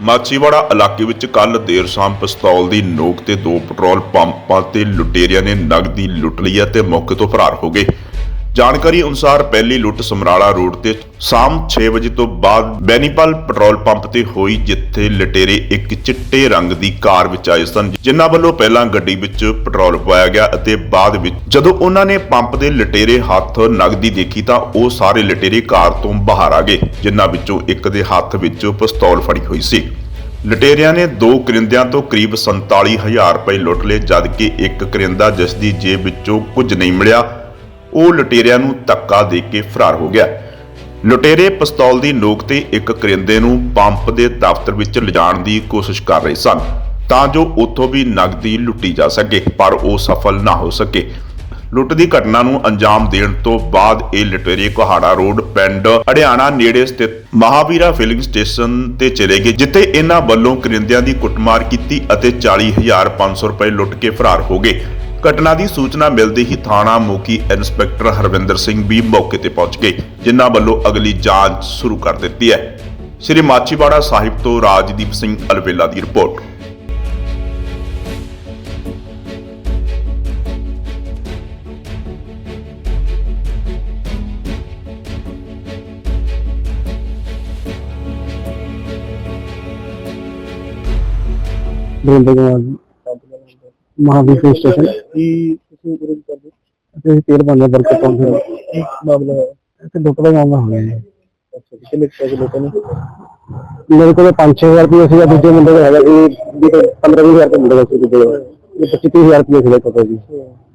ਮਾਚੀਵਾੜਾ ਇਲਾਕੇ ਵਿੱਚ ਕੱਲ ਦੇਰ ਸ਼ਾਮ ਪਿਸਤੌਲ ਦੀ ਨੋਕ ਤੇ ਦੋ ਪੈਟਰੋਲ ਪੰਪਾਂ ਤੇ ਲੁਟੇਰਿਆਂ ਨੇ ਨਗਦੀ ਲੁੱਟ ਲਈ ਅਤੇ ਮੌਕੇ ਤੋਂ ਫਰਾਰ ਹੋ ਗਏ। ਜਾਣਕਾਰੀ ਅਨੁਸਾਰ ਪਹਿਲੀ ਲੁੱਟ ਸਮਰਾਲਾ ਰੋਡ ਤੇ ਸ਼ਾਮ 6 ਵਜੇ ਤੋਂ ਬਾਅਦ ਬੈਨੀਪਾਲ ਪੈਟਰੋਲ ਪੰਪ ਤੇ ਹੋਈ, ਜਿੱਥੇ ਲਟੇਰੇ ਇੱਕ ਚਿੱਟੇ ਰੰਗ ਦੀ ਕਾਰ ਵਿੱਚ ਆਏ ਸਨ, ਜਿਨ੍ਹਾਂ ਵੱਲੋਂ ਪਹਿਲਾਂ ਗੱਡੀ ਵਿੱਚ ਪੈਟਰੋਲ ਪਵਾਇਆ ਗਿਆ ਅਤੇ ਬਾਅਦ ਵਿੱਚ ਜਦੋਂ ਉਹਨਾਂ ਨੇ ਪੰਪ ਦੇ ਲਟੇਰੇ ਹੱਥ ਨਗਦੀ ਦੇਖੀ ਤਾਂ ਉਹ ਸਾਰੇ ਲਟੇਰੇ ਕਾਰ ਤੋਂ ਬਾਹਰ ਆ ਗਏ, ਜਿਨ੍ਹਾਂ ਵਿੱਚੋਂ ਇੱਕ ਦੇ ਹੱਥ ਵਿੱਚ ਪਿਸਤੌਲ ਫੜੀ ਹੋਈ ਸੀ। ਲਟੇਰਿਆਂ ਨੇ ਦੋ ਕਰਿੰਦਿਆਂ ਤੋਂ ਕਰੀਬ 47000 ਰੁਪਏ ਲੁੱਟ ਲਏ, ਜਦਕਿ ਇੱਕ ਕਰਿੰਦਾ ਜਿਸ ਦੀ ਜੇਬ ਵਿੱਚੋਂ ਕੁਝ ਨਹੀਂ ਮਿਲਿਆ ਉਹ ਲੁਟੇਰਿਆਂ ਨੂੰ ਧੱਕਾ ਦੇ ਕੇ ਫਰਾਰ ਹੋ ਗਿਆ। ਲੁਟੇਰੇ ਪਿਸਤੌਲ ਦੀ ਨੋਕ ਤੇ ਇੱਕ ਕਰਿੰਦੇ ਨੂੰ ਪੰਪ ਦੇ ਦਫ਼ਤਰ ਵਿੱਚ ਲਿਜਾਣ ਦੀ ਕੋਸ਼ਿਸ਼ ਕਰ ਰਹੇ ਸਨ, ਤਾਂ ਜੋ ਉੱਥੋਂ ਵੀ ਨਗਦੀ ਲੁੱਟੀ ਜਾ ਸਕੇ, ਪਰ ਉਹ ਸਫਲ ਨਾ ਹੋ ਸਕੇ। ਲੁੱਟ ਦੀ ਘਟਨਾ ਨੂੰ ਅੰਜਾਮ ਦੇਣ ਤੋਂ ਬਾਅਦ ਇਹ ਲਟੇਰੇ ਕੁਹਾੜਾ ਰੋਡ, ਪਿੰਡ ਹਰਿਆਣਾ ਨੇੜੇ ਸਥਿਤ ਮਹਾਵੀਰਾ ਫਿਲਿੰਗ ਸਟੇਸ਼ਨ ਤੇ ਚਲੇ ਗਏ, ਜਿੱਥੇ ਇਹਨਾਂ ਵੱਲੋਂ ਕਰਿੰਦਿਆਂ ਦੀ ਕੁੱਟਮਾਰ ਕੀਤੀ ਅਤੇ 40500 ਰੁਪਏ ਲੁੱਟ ਕੇ ਫਰਾਰ ਹੋ ਗਏ। ਘਟਨਾ ਦੀ ਸੂਚਨਾ ਮਿਲਦੇ ਹੀ ਥਾਣਾ ਮੋਕੀ ਇੰਸਪੈਕਟਰ ਹਰਵਿੰਦਰ ਸਿੰਘ ਵੀ ਮੌਕੇ ਤੇ ਪਹੁੰਚ ਗਏ, ਜਿਨ੍ਹਾਂ ਵੱਲੋਂ ਅਗਲੀ ਜਾਂਚ ਸ਼ੁਰੂ ਕਰ ਦਿੱਤੀ ਹੈ। ਸ੍ਰੀ ਮਾਚੀਵਾੜਾ ਸਾਹਿਬ ਤੋਂ ਰਾਜਦੀਪ ਸਿੰਘ, ਅਲਵੇਲਾ ਦੀ report. Barinder Kumar ji Mahavir police station ਕੀ ਤੁਸੀਂ ਉਰੇ ਕੀ ਕਰਦੇ ਤੇ ਤੇਲ ਪਾਉਂਦੇ ਬਰਕਤ ਪਾਉਂਦੇ ਕੀ ਮਾਮਲਾ ਹੈ ਤੇ ਦੁੱਟ ਦਾ ਮਾਮਲਾ ਹੋ ਗਿਆ ਜੀ ਅੱਛਾ ਜੀ ਕਿੰਨੇ ਪੈਸੇ ਲੋਕਾਂ ਨੇ ਮੇਰੇ ਕੋਲ 5-6000 ਰੁਪਏ ਸੀਗਾ ਦੂਜੇ ਮੁੰਡੇ ਕੋਲ ਹੈਗਾ ਸੀ 15-20000 ਰੁਪਏ ਮੁੰਡੇ ਕੋਲ ਸੀ ਦੂਜੇ ਕੋਲ ਇਹ 25-30000 ਰੁਪਏ ਸੀਗਾ ਕੋਲ ਜੀ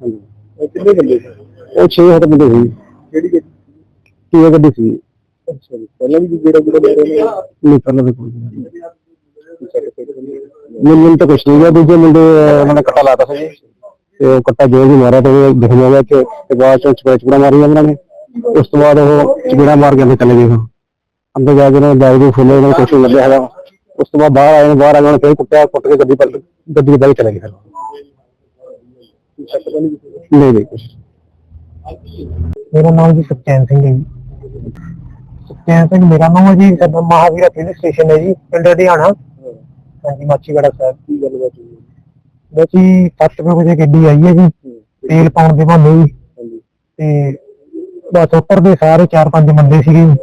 ਹਾਂਜੀ ਇਹ ਕਿੰਨੇ ਬੰਦੇ ਸੀ ਉਹ 6 ਹੱਟ ਮੁੰਡੇ ਸੀ ਕਿਹੜੀ ਗੱਡੀ ਕੀ ਗੱਡੀ ਸੀ ਅੱਛਾ ਜੀ ਪਹਿਲਾਂ ਵੀ ਜਿਹੜਾ ਜਿਹੜਾ ਲੈ ਰਹੇ ਨੇ ਨਹੀਂ ਪਹਿਲਾਂ ਦੇ ਕੋਲ ਸੀ। ਮੈਨੂੰ ਤਾਂ ਕੁਛ ਨਹੀਂ ਗਿਆ। ਦੂਜੇ ਮੁੰਡੇ ਅਹ, ਉਹਨਾਂ ਨੇ ਕੱਟਾ ਲਾਤਾ ਸੀ ਤੇ ਉਹ ਕੱਟਾ ਜੋ ਵੀ ਮਾਰਿਆ ਤੇ ਉਹ ਦਿਖ ਗਿਆ ਕਿ ਤੇ ਬਾਅਦ ਚ ਚਪੜਾ ਚਪੜਾ ਮਾਰੀ ਉਹਨਾਂ ਨੇ। ਉਸ ਤੋਂ ਬਾਅਦ ਉਹ ਚਪੜਾ ਮਾਰ ਕੇ ਅੰਦਰ ਚਲੇ ਗਏ ਉਹ। ਅੰਦਰ ਜਾ ਕੇ ਉਹਨਾਂ ਨੇ ਬੈਗ ਨੂੰ ਫੁੱਲੇ ਉਹਨਾਂ ਨੂੰ ਕੁਛ ਨਹੀਂ ਲੱਭਿਆ ਹੈਗਾ। ਉਸ ਤੋਂ ਬਾਅਦ ਬਾਹਰ ਆਏ ਨੇ ਬਾਹਰ ਆ ਕੇ ਉਹਨਾਂ ਨੇ ਫਿਰ ਕੁੱਟਿਆ ਕੁੱਟ ਕੇ ਗੱਡੀ ਪਰ ਗੱਡੀ ਦੇ ਬਾਹਰ ਚਲੇ ਗਏ ਫਿਰ। ਨਹੀਂ ਨਹੀਂ ਕੁਛ ਮੇਰਾ ਨਾਮ ਜੀ ਸਤਚੈਨ ਸਿੰਘ ਹੈ ਜੀ। ਸੁਖਚੈਨ ਸਿੰਘ ਮੇਰਾ ਨਾਮ ਹੈ ਜੀ ਸਾਡਾ ਮਹਾਵੀਰਾ ਪੁਲਿਸ ਸਟੇਸ਼ਨ ਹੈ ਜੀ ਪਿੰਡ ਹਰਿਆਣਾ ਹਾਂਜੀ ਮਾਚੀਵਾੜਾ ਸਾਹਿਬ ਕੀ ਗੱਲਬਾਤ ਹੋਈ ਬਸ ਜੀ 7 ਵਜੇ ਗੱਡੀ ਆਈ ਹੈ ਜੀ ਤੇਲ ਪਾਉਣ ਦੇ ਬਹਾਨੇ ਜੀ ਤੇ ਬਸ ਉੱਪਰ ਦੇ ਸਾਰੇ 4-5 ਬੰਦੇ ਸੀਗੇ। ਜੀ।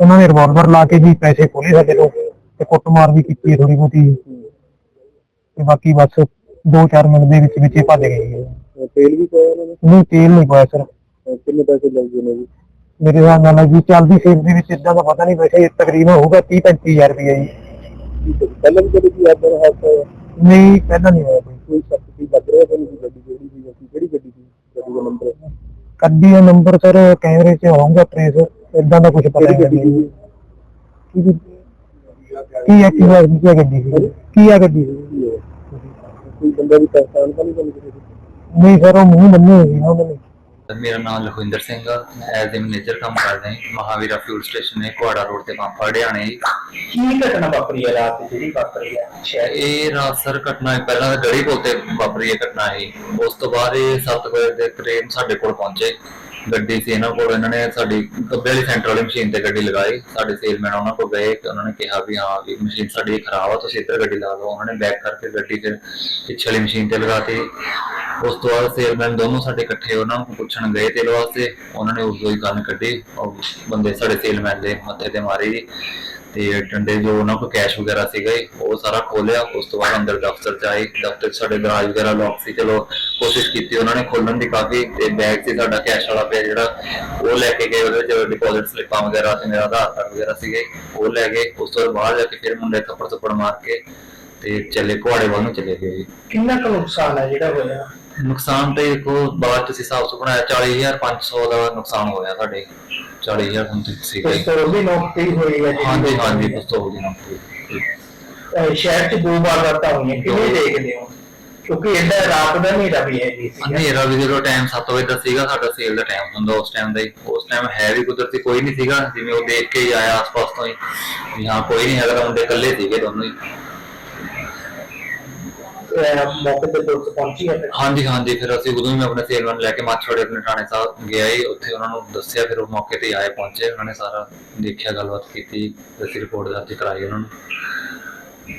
ਉਹਨਾਂ ਨੇ ਰਿਵਾਲਵਰ ਲਾ ਕੇ ਜੀ ਪੈਸੇ ਖੋਲੇ ਸਾਡੇ ਤੋਂ ਤੇ ਕੁੱਟਮਾਰ ਵੀ ਕੀਤੀ ਥੋੜੀ ਬਹੁਤੀ। ਤੇ ਬਾਕੀ ਬਸ 2-4 ਮਿੰਟ ਦੇ ਵਿੱਚ ਵਿੱਚ ਹੀ ਭੱਜ ਗਏ ਜੀ। ਤੇਲ ਵੀ ਪਾਇਆ ਉਹਨਾਂ ਨੇ? ਨਹੀਂ ਤੇਲ ਨਹੀਂ ਪਾਇਆ ਸਰ। ਕਿੰਨੇ ਪੈਸੇ ਲੱਗ ਗਏ ਨੇ ਜੀ? ਮੇਰੇ ਹਿਸਾਬ ਨਾਲ ਜੀ ਚੱਲਦੀ ਸੇਲ ਦੇ ਵਿੱਚ ਇਦਾਂ ਦਾ ਪਤਾ ਨਹੀਂ ਵੈਸੇ ਤਕਰੀਬਨ ਹੋਊਗਾ 30-35000 ਰੁਪਏ ਜੀ। ਠੀਕ ਹੈ ਜੀ। ਪਹਿਲਾਂ ਵੀ ਕਦੇ ਕੀ ਆਦਰ ਹਾਦਸਾ ਹੋਇਆ ਨਹੀਂ ਪਹਿਲਾਂ ਨਹੀਂ ਹੋਇਆ ਕੋਈ। ਕੋਈ ਸ਼ੱਕ ਕੀ ਲੱਗ ਰਿਹਾ ਤੁਹਾਨੂੰ ਕਿ ਗੱਡੀ ਕਿਹੜੀ ਸੀ ਜਾਂ ਕਿਹੜੀ ਗੱਡੀ ਸੀ ਗੱਡੀ ਦਾ ਨੰਬਰ ਗੱਡੀ ਦਾ ਨੰਬਰ ਸਰ ਕੈਮਰੇ 'ਚ ਹੋਊਗਾ ਟ੍ਰੇਸ ਇਦਾਂ ਦਾ ਕੁਝ ਪਤਾ ਨਹੀਂ। ਕੀ ਕੀ ਹੈ ਕੀ ਹੈ ਗੱਡੀ ਸੀ? ਕੀ ਹੈ ਗੱਡੀ? ਸੀ? ਕੋਈ ਬੰਦਾ ਵੀ ਪਹਿਚਾਣ ਤਾਂ ਨਹੀਂ ਦੀ? ਨਹੀਂ ਸਰ ਉਹ ਮੂੰਹ ਬੰਨੇ ਨਾ ਉਹਨਾਂ ਨੇ। ਮੇਰਾ ਨਾਮ ਲਖਵਿੰਦਰ ਸਿੰਘ ਆ। ਮੈਂ ਐਜ਼ ਏ ਮੈਨੇਜਰ ਕੰਮ ਕਰਦਾ ਹਾਂ ਮਹਾਵੀਰਾ ਫਿਊਲ ਸਟੇਸ਼ਨ ਨੇ ਕੁਹਾੜਾ ਰੋਡ ਤੇ ਪੰਪ ਹਰਿਆਣੇ ਜੀ। ਕੀ ਘਟਨਾ ਵਾਪਰੀ ਹੈ? ਰਾਤ ਦੀ ਜਿਹੜੀ ਵਾਪਰੀ ਹੈ? ਇਹ ਰਾਤ ਸਰ ਘਟਨਾ ਪਹਿਲਾਂ ਤਾਂ ਗੜੀ ਕੋਲ ਤੇ ਵਾਪਰੀ ਇਹ ਘਟਨਾ ਹੈ ਉਸ ਤੋਂ ਬਾਅਦ ਇਹ 7 ਵਜੇ ਦੇ ਕਰੀਬ ਸਾਡੇ ਕੋਲ ਪਹੁੰਚੇ। ਗੱਡੀ ਸੀ ਇਹਨਾਂ ਕੋਲ, ਇਹਨਾਂ ਨੇ ਸਾਡੀ ਕੱਬੇ ਵਾਲੀ ਸੈਂਟਰ ਵਾਲੀ ਮਸ਼ੀਨ ਤੇ ਗੱਡੀ ਲਗਾਈ। ਸਾਡੇ ਸੇਲਮੈਨ ਉਹਨਾਂ ਕੋਲ ਗਏ ਤੇ ਉਹਨਾਂ ਨੇ ਕਿਹਾ ਵੀ ਹਾਂ ਵੀ ਮਸ਼ੀਨ ਸਾਡੀ ਖਰਾਬ ਆ, ਤੁਸੀਂ ਇੱਧਰ ਗੱਡੀ ਲਾ ਦਿਓ ਉਹਨਾਂ ਨੇ ਬੈਕ ਕਰਕੇ ਗੱਡੀ ਫਿਰ ਪਿੱਛੇ ਵਾਲੀ ਮਸ਼ੀਨ ਤੇ ਲਗਾਤੀ ਉਸ ਤੋਂ ਬਾਅਦ ਸੇਲਮੈਨ ਦੋਨੋਂ ਸਾਡੇ ਇਕੱਠੇ ਉਹਨਾਂ ਨੂੰ ਪੁੱਛਣ ਗਏ ਤੇਲ ਵਾਸਤੇ ਉਹਨਾਂ ਨੇ ਉਦੋਂ ਹੀ ਗਨ ਕੱਢੀ। ਔਰ ਬੰਦੇ ਸਾਡੇ ਸੇਲਮੈਨ ਦੇ ਮੱਥੇ ਤੇ ਮਾਰੇ। ਜੀ ਤੇ ਡੰਡੇ ਜੋ ਉਹਨਾਂ ਕੋਲ ਕੈਸ਼ ਵਗੈਰਾ ਸੀਗਾ ਉਹ ਸਾਰਾ ਖੋਲਿਆ ਉਸ ਤੋਂ ਬਾਅਦ ਅੰਦਰ ਦਫ਼ਤਰ ਚ ਆਏ, ਦਫ਼ਤਰ ਸਾਡੇ ਦਰਾਜ ਵਗੈਰਾ ਲੌਕ ਸੀ, ਚਲੋ ਕੋਸ਼ਿਸ਼ ਕੀਤੀ ਉਹਨਾਂ ਨੇ ਖੋਲਣ ਦੀ ਕਾਫੀ, ਤੇ ਬੈਗ ਸੀ ਸਾਡਾ ਕੈਸ਼ ਵਾਲਾ ਪਿਆ ਜਿਹੜਾ ਉਹ ਲੈ ਕੇ ਗਏ, ਉਹਦੇ ਵਿੱਚ ਡਿਪੋਜ਼ਿਟ ਸਲਿੱਪਾਂ ਵਗੈਰਾ ਤੇ ਮੇਰਾ ਆਧਾਰ ਕਾਰਡ ਵਗੈਰਾ ਸੀਗੇ, ਉਹ ਲੈ ਗਏ, ਉਸ ਤੋਂ ਬਾਅਦ ਜਾ ਕੇ ਫਿਰ ਮੁੰਡੇ ਥੱਪੜ ਥੱਪੜ ਮਾਰ ਕੇ ਤੇ ਚੱਲੇ, ਘੋੜੇ ਵੱਲ ਨੂੰ ਚਲੇ ਗਏ ਕਿੰਨਾ ਕੁ ਨੁਕਸਾਨ ਹੈ ਜਿਹੜਾ ਹੋਇਆ? ਨੁਕਸਾਨ ਤੇ ਦੇਖੋ ਬਾਅਦ ਚ ਅਸੀਂ ਹਿਸਾਬ ਤੋਂ ਬਣਾਇਆ 40500 ਦਾ ਨੁਕਸਾਨ ਹੋਇਆ ਸਾਡੇ। 40000 ਸਮਥਿੰਗ ਸੀਗਾ ਜੀ। ਪਿਸਤੌਲ ਵੀ ਨੋਕ ਤੇ ਹੀ ਹੋਈ ਹੈ ਹਾਂਜੀ ਹਾਂਜੀ ਪਿਸਤੌਲ ਦੀ ਨੌਕਰੀ। ਅਹ ਸ਼ਹਿਰ 'ਚ ਦੋ ਵਾਰ ਰਾਤਾਂ ਹੋਈਆਂ ਕਿਵੇਂ ਦੇਖਦੇ ਹੋ ਕਿਉਂਕਿ ਇਹਦਾ ਰਾਤ ਦਾ ਹਨੇਰਾ ਵੀ ਹੈ ਜੀ। ਹਨੇਰਾ ਵੀ ਜਦੋਂ ਟਾਈਮ 7 ਵਜੇ ਦਾ ਸੀਗਾ ਸਾਡਾ ਸੇਲ ਦਾ ਟਾਈਮ ਹੁੰਦਾ ਉਸ ਟਾਈਮ ਦਾ ਹੀ। ਉਸ ਟਾਈਮ ਹੈ ਵੀ ਕੁਦਰਤੀ ਕੋਈ ਨਹੀਂ ਸੀਗਾ ਜਿਵੇਂ ਉਹ ਦੇਖ ਕੇ ਹੀ ਆਇਆ ਆਸ-ਪਾਸ ਤੋਂ ਹੀ। ਵੀ ਹਾਂ ਕੋਈ ਨਹੀਂ ਹੈਗਾ ਮੁੰਡੇ ਇਕੱਲੇ ਸੀਗੇ ਦੋਨੋਂ ਹੀ। ਅਹ ਮੌਕੇ ਤੇ ਪੁਲਿਸ ਪਹੁੰਚੀ ਹੈ ਹਾਂਜੀ ਹਾਂਜੀ, ਫਿਰ ਅਸੀਂ ਉਦੋਂ ਹੀ ਮੈਂ ਆਪਣੇ ਸੇਲਮੈਨ ਲੈ ਕੇ ਮਾਛੋੜੇ ਆਪਣੇ ਥਾਣੇ ਸਾਹਿਬ ਗਿਆ ਹੀ ਉੱਥੇ ਉਹਨਾਂ ਨੂੰ ਦੱਸਿਆ, ਫਿਰ ਉਹ ਮੌਕੇ ਤੇ ਆਏ, ਪਹੁੰਚੇ, ਉਹਨਾਂ ਨੇ ਸਾਰਾ ਦੇਖਿਆ, ਗੱਲਬਾਤ ਕੀਤੀ, ਅਸੀਂ ਰਿਪੋਰਟ ਦਰਜ ਕਰਾਈ ਉਹਨਾਂ ਨੂੰ।